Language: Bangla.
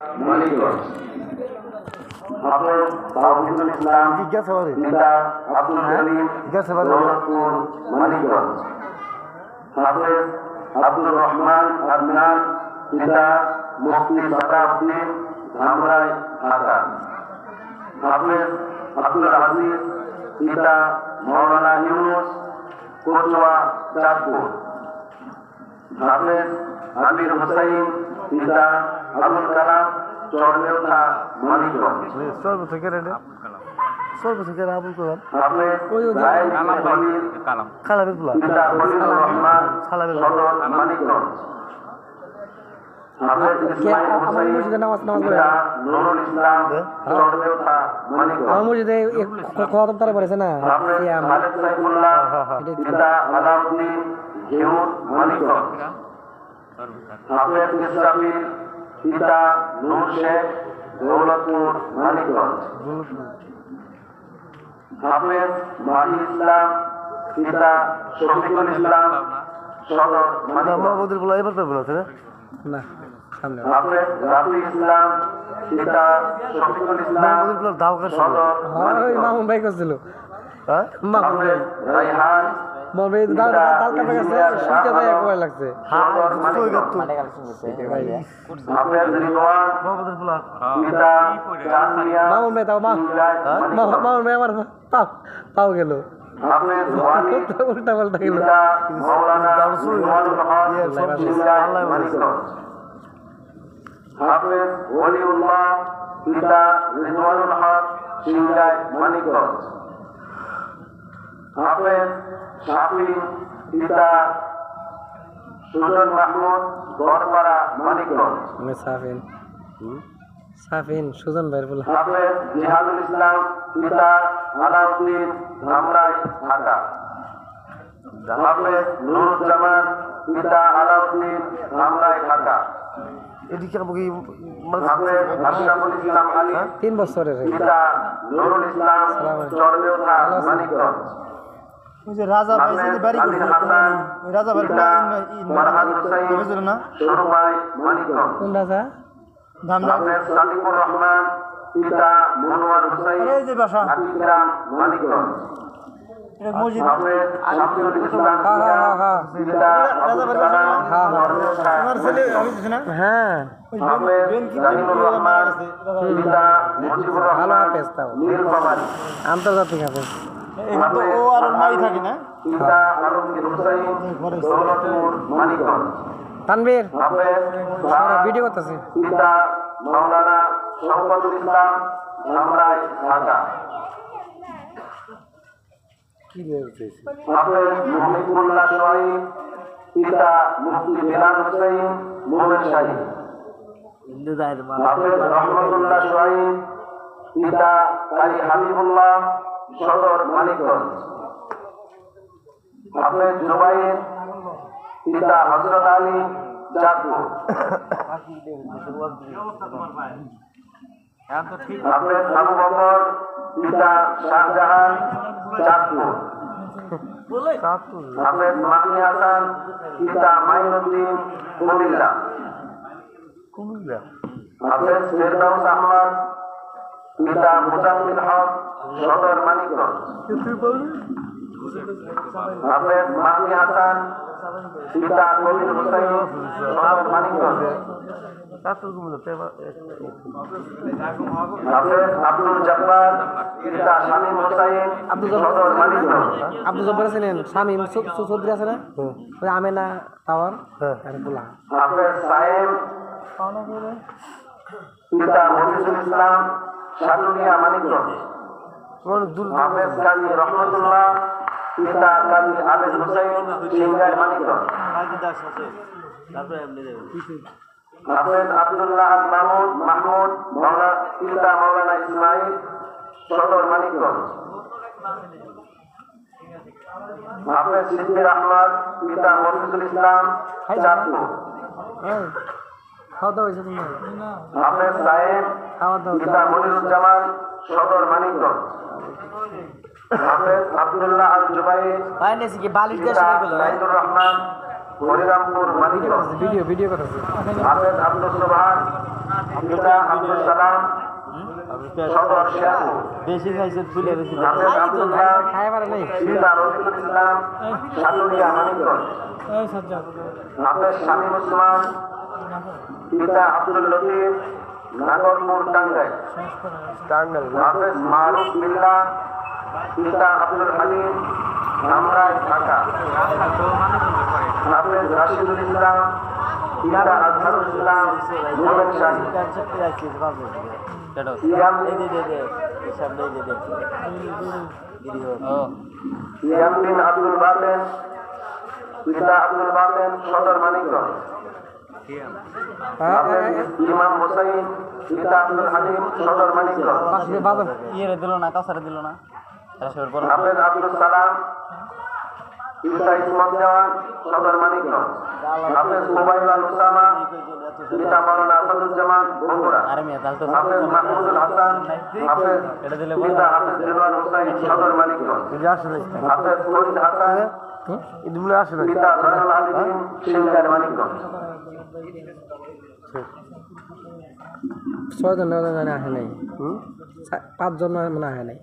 মানিকগঞ্জ। ইসলাম পিতা আব্দুল করিম দৌলতপুর মানিকগঞ্জ। হাফেজ আব্দুর রহমান আদনান পিতা মুফতি সাদাউদ্দিন ধামরাই ঢাকা। হাফেজ আব্দুল আজিজ পিতা মৌলানা ইউনুস কচুয়া চাঁদপুর। হাফেজ আমির হোসাইন পিতা আবুল কালাম চরমেওথা মানিকগঞ্জ সর্ব থেকে রেডে? সর্ব থেকে আবুল কালাম। হাফেজ কালাম। খালাবের পোলা। রহমান সালামের সদর মানিকগঞ্জ আমার মসজিদে নামাজ নামাজ পড়ে। পিতা নুরুল ইসলাম চরমেওথা আমার মানিকগঞ্জ মসজিদে খতম তারা পড়েছে না। খালেদ সাইফুল্লাহ পিতা আলাউদ্দিন ঘেউর মানিকগঞ্জ হাফেজ ইসরাফিল পিতা নূর শেখ দৌলতপুর মানিকগঞ্জ। হাফেজ মাহি ইসলাম পিতা শফিকুল ইসলাম সদর মানিকগঞ্জ। পোলা এবার পাবো না না? হাফেজ রাফি ইসলাম পিতা শফিকুল ইসলাম সদর হ্যাঁ, ওই মামুন ভাই করছিল। হ্যাঁ? মামুন ভাই রাইহান ভাই দাল দাল কাপে গেছে একবার লাগছে। হ্যাঁ সদর দুশো মানিকগঞ্জ একাত্তর হাফেজ রিদওয়ান মোহাম্মদের পোলা পিতা মামুন ভাই তাও মা। মা- মামুন ভাই আমার পাও পাও গেল। হাফেজ উল্টা পাল্টা গেল। হক ইয়ে, হাফেজ ওলিউল্লাহ পিতা রিদওয়ানুল হক সিংগাই মানিকগঞ্জ হাফেজ শাফি পিতা সুজন মাহমুদ গড়পাড়া মানিকগঞ্জ। আমি সাফিন। সাফিন সুজন ভাইয়ের বলে হাফেজ জিহাদুল ইসলাম পিতা আলাউদ্দিন ধামরাই ঢাকা। হাফেজ নুরুজ্জামান পিতা আলাউদ্দিন ধামরাই ঢাকা। এদিকে আমাকে হাফেজ আশরাফুল ইসলাম আলী তিন বছরের পিতা নুরুল ইসলাম চরমেওথা মানিকগঞ্জ। ওই যে রাজা ভাই যে বাড়ি করছে রাজা ভাই বুঝলো না? কোন রাজা? ধামরা সাদিকুর রহমান পিতা মনোয়ার হুসাইন এই যে বাসা। আকিগ্রাম মানিকগঞ্জ এটা মসজিদ। হাফেজ শামসুল ইসলাম হ্যাঁ হ্যাঁ হ্যাঁ পিতা হ্যাঁ, হ্যাঁ। ছেলে আমি দিছি না? হ্যাঁ। আন্তর্জাতিক হাফেজ। এখন তো ও আর ওর মাই থাকে না? তানবীর ভিডিও করতেছে। পিতা মাওলানা শওকতুল ইসলাম ধামরাই ঢাকা। হাফেজ মুহিবুল্লাহ পিতা মুফতি বিলাল হাফেজ রহমতুল্লাহ সোহাইব পিতা কারি হাবিবুল্লাহ সদর মানিকগঞ্জ। হাফেজ জুবাইর পিতা হজরত আলী চাঁদপুর হাফেজ আবু বকর পিতা শাহজাহান চাঁদপুর হাফেজ মাহনি হাসান পিতা মাইনুদ্দিন কুমিল্লা। কুমিল্লা। হাফেজ ফেরদাউস আহমদ পিতা মুজাম্মিল হক সদর মানিকগঞ্জ। হাফেজ হাসান পিতা কবির হুসাইন সদর মানিকগঞ্জ। হাফেজ আব্দুল জব্বার পিতা শামীম হুসাইন সদর মানিকগঞ্জ। আব্দুল জব্বার আছেন শামিম চৌধুরী আছে না? আমেনা টাওয়ার? হ্যাঁ। হাফেজ সাহেব পিতা মফিজুল ইসলাম সাটুনিয়া মানিকগঞ্জ। হাফেজ কাজী রহমতুল্লাহ, পিতা কাজী আবেদ হুসাইন সিংগাই মানিকগঞ্জ। হাফেজ আব্দুল্লাহ মাহমুদ মাহমুদ, মাওলা পিতা মাওলানা ইসমাইল, সদর মানিকগঞ্জ। হাফেজ সিদ্দির আহমদ, পিতা মফিজুল ইসলাম, চাঁদপুর। খাওয়া দাওয়া হয়েছে তোমার হাফেজ সাহেব পিতা মনিরুজ্জামান সদর মানিকগঞ্জ। হাফেজ আব্দুল্লাহ আল জুবাইর বাইরে কি? বালির পিতা সাইদুর রহমান হরিরামপুর মানিকগঞ্জ। ভিডিও ভিডিও কথা হাফেজ আব্দুল সোবহান পিতা আব্দুল সালাম সদর শেরপুর বেশি খাইছে ফুলে বেশি হাফেজ আব্দুল্লাহ খাই পারে পিতা রফিকুল ইসলাম সাটুরিয়া মানিকগঞ্জ। হাফেজ শামীম ওসমান পিতা আব্দুল লতিফ নাগরপুর টাঙ্গাইল। টাঙ্গাইল হাফেজ মারুফ বিল্লাহ পিতা আব্দুল হালিম ধামরাই ঢাকা। হাফেজ রাশিদুল ইসলাম পিতা আজহারুল ইসলাম ইয়ামবিন আব্দুল বাতেন পিতা আব্দুল বাতেন সদর মানিকগঞ্জ। ইমাম হোসাইন পিতা আব্দুল হালিম সদর মানিকগঞ্জ। ইয়ে দিল না কাছারে দিল না। হাফেজ আব্দুল সালাম পিতা ইসমত দেওয়ান সদর মানিকগঞ্জ। হাফেজ মোবাইল উসামা পিতা মাওলানা আসাদুজ্জামান বগুড়া। হাফেজ মাহমুদুল হাসান হাফেজ পিতা হাফেজ রিদওয়ান হুসাইন সদর মানিকগঞ্জ। হাফেজ ফরিদ হাসান সিংগার মানিকগঞ্জ। ছয়জন নজন আসে নাই? পাঁচজন মানে আসে নাই?